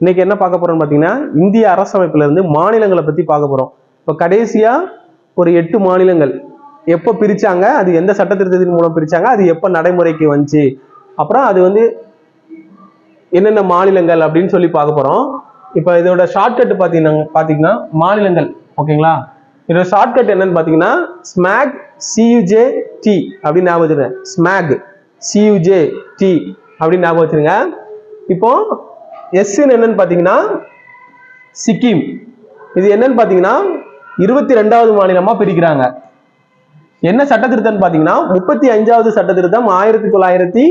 இன்னைக்கு என்ன பார்க்க போறோம்னு பார்த்தீங்கன்னா இந்திய அரசமைப்புல இருந்து மாநிலங்களை பத்தி பார்க்க போறோம். இப்போ கடைசியா ஒரு எட்டு மாநிலங்கள் எப்போ பிரிச்சாங்க அது எந்த சட்டத்திருத்தத்தின் மூலம் பிரிச்சாங்க அது எப்போ நடைமுறைக்கு வந்துச்சு? அப்புறம் அது வந்து என்னென்ன மாநிலங்கள் அப்படின்னு சொல்லி பார்க்க போறோம். இப்போ இதோட ஷார்ட்கட் பார்த்தீங்கன்னா பார்த்தீங்கன்னா மாநிலங்கள் ஓகேங்களா? இதோட ஷார்ட்கட் என்னன்னு பார்த்தீங்கன்னா ஸ்மாக் சியூஜே டி அப்படின்னு ஞாபகம் வச்சுருங்க ஸ்மாக் சியூஜே டி அப்படின்னு ஞாபகம் வச்சுருங்க இப்போ எஸ் என்னன்னு பார்த்தீங்கன்னா சிக்கிம். இது என்னன்னு பார்த்தீங்கன்னா இருபத்தி ரெண்டாவது மாநிலமா பிரிக்கிறாங்க. என்ன சட்ட திருத்தம்னு பார்த்தீங்கன்னா முப்பத்தி அஞ்சாவது சட்ட திருத்தம் ஆயிரத்தி தொள்ளாயிரத்தி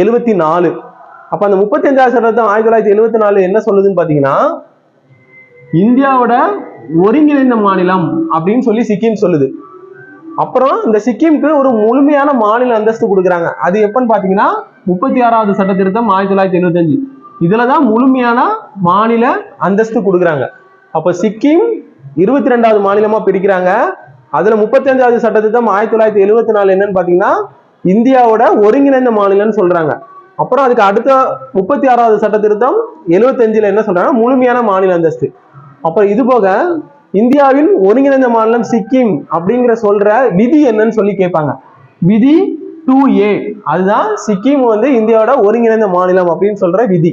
எழுபத்தி நாலு அப்ப அந்த முப்பத்தி அஞ்சாவது சட்ட திருத்தம் ஆயிரத்தி தொள்ளாயிரத்தி எழுபத்தி நாலு என்ன சொல்லுதுன்னு பார்த்தீங்கன்னா இந்தியாவோட ஒருங்கிணைந்த மாநிலம் அப்படின்னு சொல்லி சிக்கிம் சொல்லுது. அப்புறம் இந்த சிக்கிம்க்கு ஒரு முழுமையான மாநில அந்தஸ்து கொடுக்குறாங்க. அது எப்பன்னு பார்த்தீங்கன்னா முப்பத்தி ஆறாவது சட்ட திருத்தம் ஆயிரத்தி தொள்ளாயிரத்தி எழுபத்தஞ்சு இதுல தான் முழுமையான மாநில அந்தஸ்து கொடுக்குறாங்க. அப்போ சிக்கிம் இருபத்தி ரெண்டாவது மாநிலமா பிரிக்கிறாங்க. அதுல முப்பத்தி அஞ்சாவது திருத்தம் ஆயிரத்தி தொள்ளாயிரத்தி எழுபத்தி நாலு என்னன்னு பார்த்தீங்கன்னா இந்தியாவோட ஒருங்கிணைந்த மாநிலம்னு சொல்றாங்க. அப்புறம் அதுக்கு அடுத்த முப்பத்தி ஆறாவது சட்ட திருத்தம் எழுபத்தஞ்சில் என்ன சொல்றாங்க முழுமையான மாநில அந்தஸ்து. அப்புறம் இது போக இந்தியாவின் ஒருங்கிணைந்த மாநிலம் சிக்கிம் அப்படிங்கிற சொல்ற விதி என்னன்னு சொல்லி கேட்பாங்க. விதி டூ ஏ அதுதான் சிக்கிம் வந்து இந்தியாவோட ஒருங்கிணைந்த மாநிலம் அப்படின்னு சொல்ற விதி.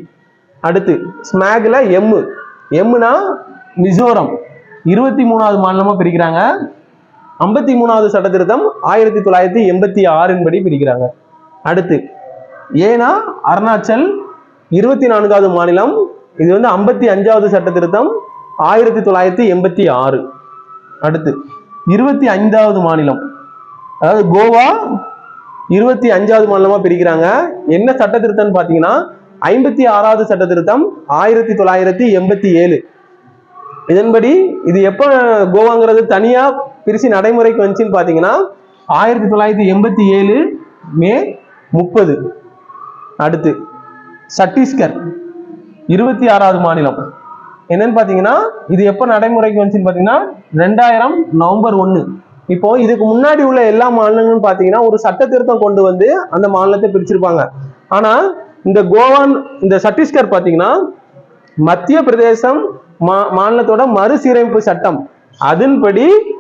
அடுத்து ஸ்மாக்ல எம்மு எம்னா மிசோரம். இருபத்தி மூணாவது மாநிலமா பிரிக்கிறாங்க. ஐம்பத்தி மூணாவது சட்ட திருத்தம் ஆயிரத்தி தொள்ளாயிரத்தி எண்பத்தி ஆறின் படி பிரிக்கிறாங்க. அடுத்து ஏனா அருணாச்சல் இருபத்தி நான்காவது மாநிலம். இது வந்து ஐம்பத்தி அஞ்சாவது சட்ட திருத்தம் ஆயிரத்தி தொள்ளாயிரத்தி எண்பத்தி ஆறு. அடுத்து இருபத்தி ஐந்தாவது மாநிலம். அதாவது கோவா இருபத்தி அஞ்சாவது மாநிலமா பிரிக்கிறாங்க. என்ன சட்ட திருத்தம்னு பாத்தீங்கன்னா ஐம்பத்தி ஆறாவது சட்ட திருத்தம் ஆயிரத்தி தொள்ளாயிரத்தி எண்பத்தி ஏழு. இதன்படி இது எப்போ கோவாங்கிறது? தனியா பிரிச்சு நடைமுறைக்கு வந்துச்சுன்னு பாத்தீங்கன்னா ஆயிரத்தி தொள்ளாயிரத்தி எண்பத்தி ஏழு மே முப்பது. அடுத்து சத்தீஸ்கர் இருபத்தி ஆறாவது மாநிலம். என்னன்னு பாத்தீங்கன்னா இது எப்போ நடைமுறைக்கு வந்துச்சுன்னு பாத்தீங்கன்னா ரெண்டாயிரம் நவம்பர் ஒன்று இப்போ இதுக்கு முன்னாடி உள்ள எல்லா மாநிலங்களும் பாத்தீங்கன்னா ஒரு சட்ட திருத்தம் கொண்டு வந்து அந்த மாநிலத்தை பிரிச்சிருப்பாங்க. ஆனா இந்த கோவான் இந்த சத்தீஸ்கர் பாத்தீங்கன்னா மத்திய பிரதேசம் மா மாநிலத்தோட மறுசீரமைப்பு சட்டம். அதன்படி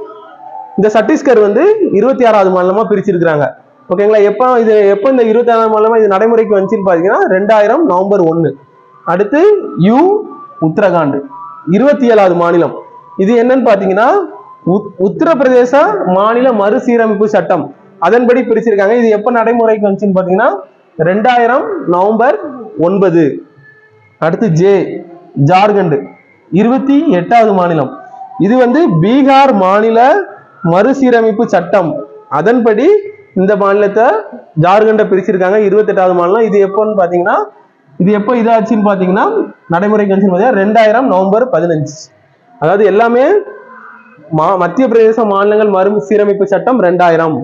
இந்த சத்தீஸ்கர் வந்து இருபத்தி ஆறாவது மாநிலமா பிரிச்சிருக்கிறாங்க. ஓகேங்களா? எப்போ இது எப்போ இந்த இருபத்தி ஆறாவது மாநிலமா இது நடைமுறைக்கு வந்துச்சுன்னு பாத்தீங்கன்னா ரெண்டாயிரம் நவம்பர் ஒன்று அடுத்து யூ உத்தரகாண்ட். இருபத்தி ஏழாவது மாநிலம். இது என்னன்னு பாத்தீங்கன்னா உத்- உத்தரப்பிரதேச மாநில மறுசீரமைப்பு சட்டம். அதன்படி பிரிச்சிருக்காங்க. இது எப்ப நடைமுறைக்கு வந்துச்சுன்னு பாத்தீங்கன்னா ரெண்டாயிரம் நவம்பர் ஒன்பது. அடுத்து ஜே ஜார்க்கண்ட். இருபத்தி எட்டாவது மாநிலம். இது வந்து பீகார் மாநில மறுசீரமைப்பு சட்டம். அதன்படி இந்த மாநிலத்தை ஜார்க்கண்டை பிரிச்சிருக்காங்க. இருபத்தி எட்டாவது மாநிலம். இது எப்போன்னு பார்த்தீங்கன்னா இது எப்போ இதாச்சுன்னு பார்த்தீங்கன்னா நடைமுறைக்கு வந்துச்சுன்னு பார்த்தீங்கன்னா ரெண்டாயிரம் நவம்பர் பதினஞ்சு. அதாவது எல்லாமே மா மத்திய பிரதேச மாநிலங்கள் மறுசீரமைப்பு சட்டம் ரெண்டாயிரம்.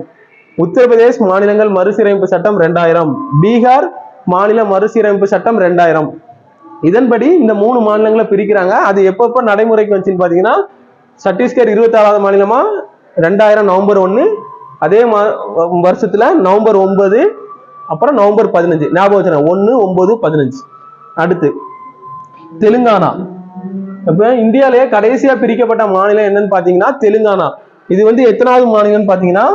உத்தரப்பிரதேஷ் மாநிலங்கள் மறுசீரமைப்பு சட்டம் ரெண்டாயிரம் பீகார் மாநில மறுசீரமைப்பு சட்டம் ரெண்டாயிரம் இதன்படி இந்த மூணு மாநிலங்களை பிரிக்கிறாங்க. அது எப்பப்போ நடைமுறைக்கு வந்துச்சுன்னு பார்த்தீங்கன்னா சத்தீஸ்கர் இருபத்தாறாவது மாநிலமா? ரெண்டாயிரம் நவம்பர் ஒன்று அதே மா வருஷத்துல நவம்பர் ஒன்பது அப்புறம் நவம்பர் பதினஞ்சு. ஞாபகம் வச்சுருங்க ஒன்று ஒன்பது பதினஞ்சு. அடுத்து தெலுங்கானா. இப்ப இந்தியாவிலேயே கடைசியா பிரிக்கப்பட்ட மாநிலம் என்னன்னு பாத்தீங்கன்னா தெலுங்கானா. இது வந்து எத்தனாவது மாநிலம்னு பாத்தீங்கன்னா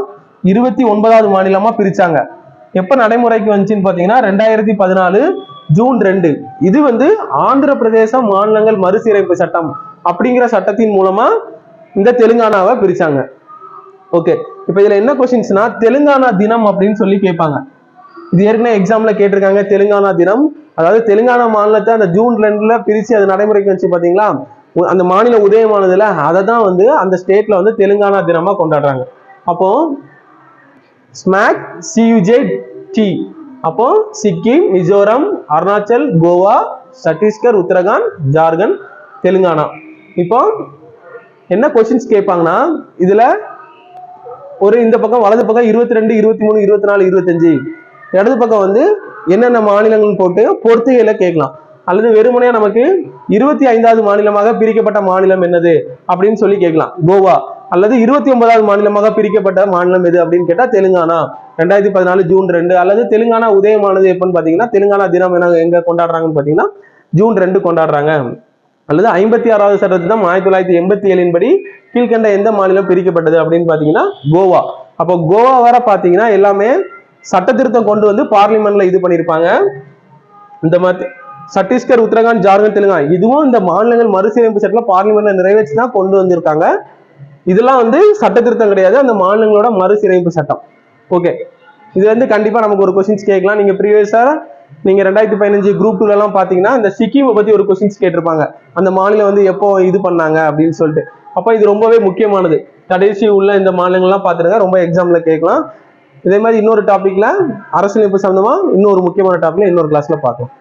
இருபத்தி ஒன்பதாவது மாநிலமா பிரிச்சாங்க. எப்ப நடைமுறைக்கு வந்துச்சுன்னு பாத்தீங்கன்னா ரெண்டாயிரத்தி பதினாலு ஜூன் ரெண்டு. இது வந்து ஆந்திர பிரதேச மாநிலங்கள் மறுசீரமைப்பு சட்டம் அப்படிங்கிற சட்டத்தின் மூலமா இந்த தெலுங்கானாவை பிரிச்சாங்க. ஓகே. இப்ப இதுல என்ன கொஸ்டின்ஸ்னா தெலுங்கானா தினம் அப்படின்னு சொல்லி கேட்பாங்க. இது ஏற்கனவே எக்ஸாம்ல கேட்டிருக்காங்க தெலுங்கானா தினம். அதாவது தெலுங்கானா மாநிலத்தை அந்த ஜூன் ரெண்டுல பிரிச்சு அது நடைமுறைக்கு வச்சு பாத்தீங்களா? அந்த மாநில உதயமானதுல அதை தான் வந்து அந்த ஸ்டேட்ல வந்து தெலுங்கானா தினமா கொண்டாடுறாங்க. அப்போ ஸ்மாக் சியூஜே டி அப்போ சிக்கிம் மிசோரம் அருணாச்சல் கோவா சத்தீஸ்கர் உத்தரகாண்ட் ஜார்க்கண்ட் தெலுங்கானா இப்போ என்ன கொஸ்டின்ஸ் கேட்பாங்கன்னா இதுல ஒரு இந்த பக்கம் வலது பக்கம் இருபத்தி ரெண்டு இருபத்தி மூணு இருபத்தி நாலு இருபத்தஞ்சு இடது பக்கம் வந்து என்னென்ன மாநிலங்கள் போட்டு பொறுத்துகையில கேட்கலாம் அல்லது வெறுமனையா நமக்கு இருபத்தி ஐந்தாவது மாநிலமாக பிரிக்கப்பட்ட மாநிலம் என்னது? அப்படின்னு சொல்லி கேட்கலாம். கோவா. அல்லது இருபத்தி ஒன்பதாவது மாநிலமாக பிரிக்கப்பட்ட மாநிலம் எது அப்படின்னு கேட்டா தெலுங்கானா. ரெண்டாயிரத்தி பதினாலு ஜூன் ரெண்டு. அல்லது தெலுங்கானா உதயமானது எப்பன்னு பாத்தீங்கன்னா தெலுங்கானா தினம் என்ன எங்க கொண்டாடுறாங்கன்னு பாத்தீங்கன்னா ஜூன் ரெண்டு கொண்டாடுறாங்க. அல்லது ஐம்பத்தி ஆறாவது சட்டத்திட்டம் ஆயிரத்தி தொள்ளாயிரத்தி எண்பத்தி ஏழின் படி கீழ்கண்ட எந்த மாநிலம் பிரிக்கப்பட்டது அப்படின்னு பாத்தீங்கன்னா கோவா. அப்போ கோவா வர பாத்தீங்கன்னா எல்லாமே சட்ட திருத்தம் கொண்டு வந்து பார்லிமெண்ட்ல இது பண்ணியிருப்பாங்க இந்த மாதிரி சத்தீஸ்கர் உத்தரகாண்ட் ஜார்க்கண்ட் தெலுங்கானா. இதுவும் இந்த மாநிலங்கள் மறுசீரமைப்பு சட்டம் பார்லிமெண்ட்ல நிறைவேற்றி தான் கொண்டு வந்திருக்காங்க. இதெல்லாம் வந்து சட்ட திருத்தம் கிடையாது. அந்த மாநிலங்களோட மறுசீரமைப்பு சட்டம். ஓகே இது வந்து கண்டிப்பா நமக்கு ஒரு கொஸ்டின்ஸ் கேட்கலாம். நீங்க ப்ரீவியஸா நீங்க ரெண்டாயிரத்தி பதினஞ்சு குரூப் டூல எல்லாம் பாத்தீங்கன்னா இந்த சிக்கிமை பத்தி ஒரு கொஸ்டின்ஸ் கேட்டிருப்பாங்க. அந்த மாநிலம் வந்து எப்போ இது பண்ணாங்க அப்படின்னு சொல்லிட்டு. அப்ப இது ரொம்பவே முக்கியமானது. கடைசி உள்ள இந்த மாநிலங்கள்லாம் பாத்துருங்க. ரொம்ப எக்ஸாம்ல கேட்கலாம். இதே மாதிரி இன்னொரு டாபிக்ல அரசியலமைப்பு சம்பந்தமா இன்னொரு முக்கியமான டாபிக்ல இன்னொரு கிளாஸ்ல பார்க்கலாம்.